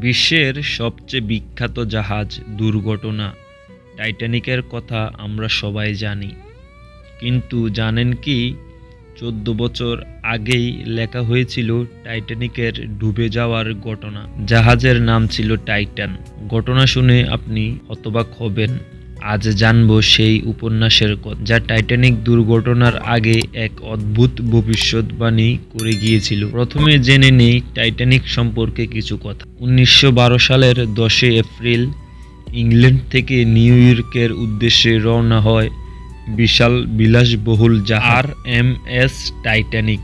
বিশ্বের সবচেয়ে বিখ্যাত জাহাজ দুর্ঘটনা, টাইটানিকের কথা আমরা সবাই জানি। কিন্তু জানেন কি, চোদ্দ বছর আগেই লেখা হয়েছিল টাইটানিকের ডুবে যাওয়ার ঘটনা। জাহাজের নাম ছিল টাইটান। ঘটনা শুনে আপনি হতবাক হবেন। আজ জানব সেই উপন্যাসের যা টাইটানিক দুর্ঘটনার আগে এক অদ্ভুত ভবিষ্যৎবাণী করে গিয়েছিল। প্রথমে জেনে নেই টাইটানিক সম্পর্কে কিছু কথা। উনিশশো বারো সালের দশই এপ্রিল ইংল্যান্ড থেকে নিউ ইয়র্কের উদ্দেশ্যে রওনা হয় বিশাল বিলাসবহুল জাহার এম এস টাইটানিক।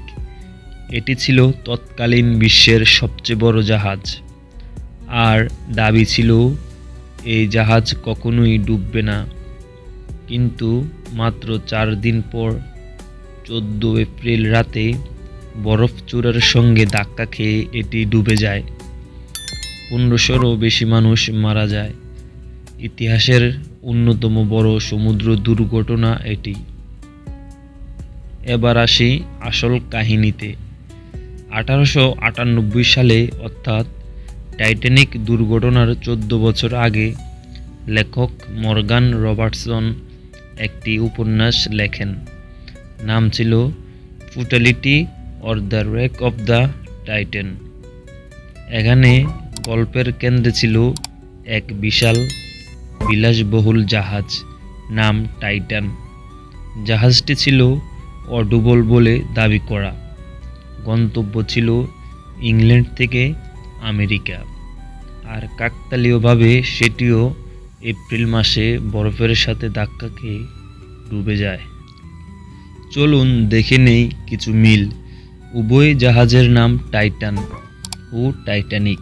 এটি ছিল তৎকালীন বিশ্বের সবচেয়ে বড় জাহাজ। আর দাবি ছিল এই জাহাজ কখনোই ডুববে না। কিন্তু মাত্র চার দিন পর চোদ্দ এপ্রিল রাতে বরফ চূড়ার সঙ্গে ধাক্কা খেয়ে এটি ডুবে যায়। পনেরোশোরও বেশি মানুষ মারা যায়। ইতিহাসের অন্যতম বড় সমুদ্র দুর্ঘটনা এটি। এবার আসি আসল কাহিনীতে। আঠারোশো আটানব্বই সালে অর্থাৎ টাইটানিক দুর্ঘটনার চোদ্দ বছর আগে লেখক মর্গান রবার্টসন একটি উপন্যাস লেখেন। নাম ছিল futility or the wreck of the Titan এখানে গল্পের কেন্দ্রে ছিল এক বিশাল, বিলাসবহুল জাহাজ নাম টাইটান। জাহাজটি ছিল অডুবল বলে দাবি করা। গন্তব্য ছিল ইংল্যান্ড থেকে আমেরিকা। আর কাকতালীয়ভাবে সেটিও এপ্রিল মাসে বরফের সাথে ধাক্কা খেয়ে ডুবে যায়। চলুন দেখে নেই কিছু মিল। উভয় জাহাজের নাম টাইটান ও টাইটানিক।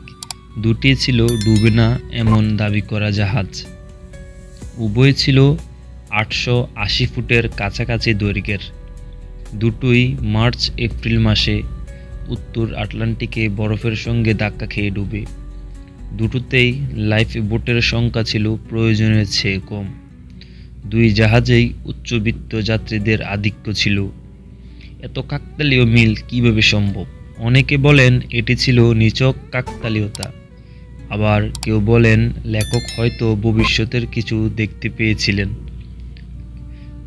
দুটি ছিল ডুবে না এমন দাবি করা জাহাজ। উভয় ছিল আটশো আশি ফুটের কাছাকাছি দৈর্ঘ্যের। দুটোই মার্চ এপ্রিল মাসে উত্তর আটলান্টিকে বরফের সঙ্গে ধাক্কা খেয়ে ডুবে। দুটোতেই লাইফ বোটের সংখ্যা ছিল প্রয়োজনের চেয়ে কম। দুই জাহাজেই উচ্চবিত্ত যাত্রীদের আধিক্য ছিল। এত কাকতালীয় মিল কীভাবে সম্ভব? অনেকে বলেন এটি ছিল নিচক কাকতালীয়তা। আবার কেউ বলেন লেখক হয়তো ভবিষ্যতের কিছু দেখতে পেয়েছিলেন।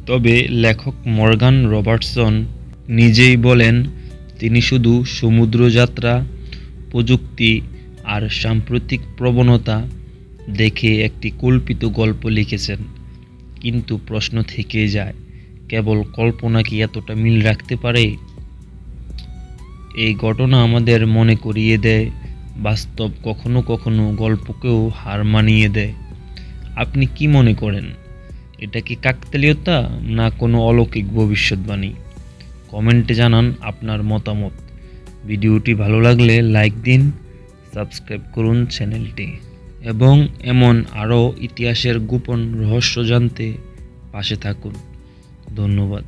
তবে লেখক মর্গান রবার্টসন নিজেই বলেন তিনি শুধু সমুদ্রযাত্রা, প্রযুক্তি আর সাম্প্রতিক প্রবণতা দেখে একটি কল্পিত গল্প লিখেছেন। কিন্তু প্রশ্ন থেকে যায়, কেবল কল্পনা কি এতটা মিল রাখতে পারে? এই ঘটনা আমাদের মনে করিয়ে দেয়, বাস্তব কখনো কখনো গল্পকেও হার মানিয়ে দেয়। আপনি কি মনে করেন, এটা কি কাকতালীয়তা না কোনো অলৌকিক ভবিষ্যৎবাণী? কমেন্টে জানান আপনার মতামত। ভিডিওটি ভালো লাগলে লাইক দিন, সাবস্ক্রাইব করুন চ্যানেলটি। এবং এমন আরও ইতিহাসের গোপন রহস্য জানতে পাশে থাকুন। ধন্যবাদ।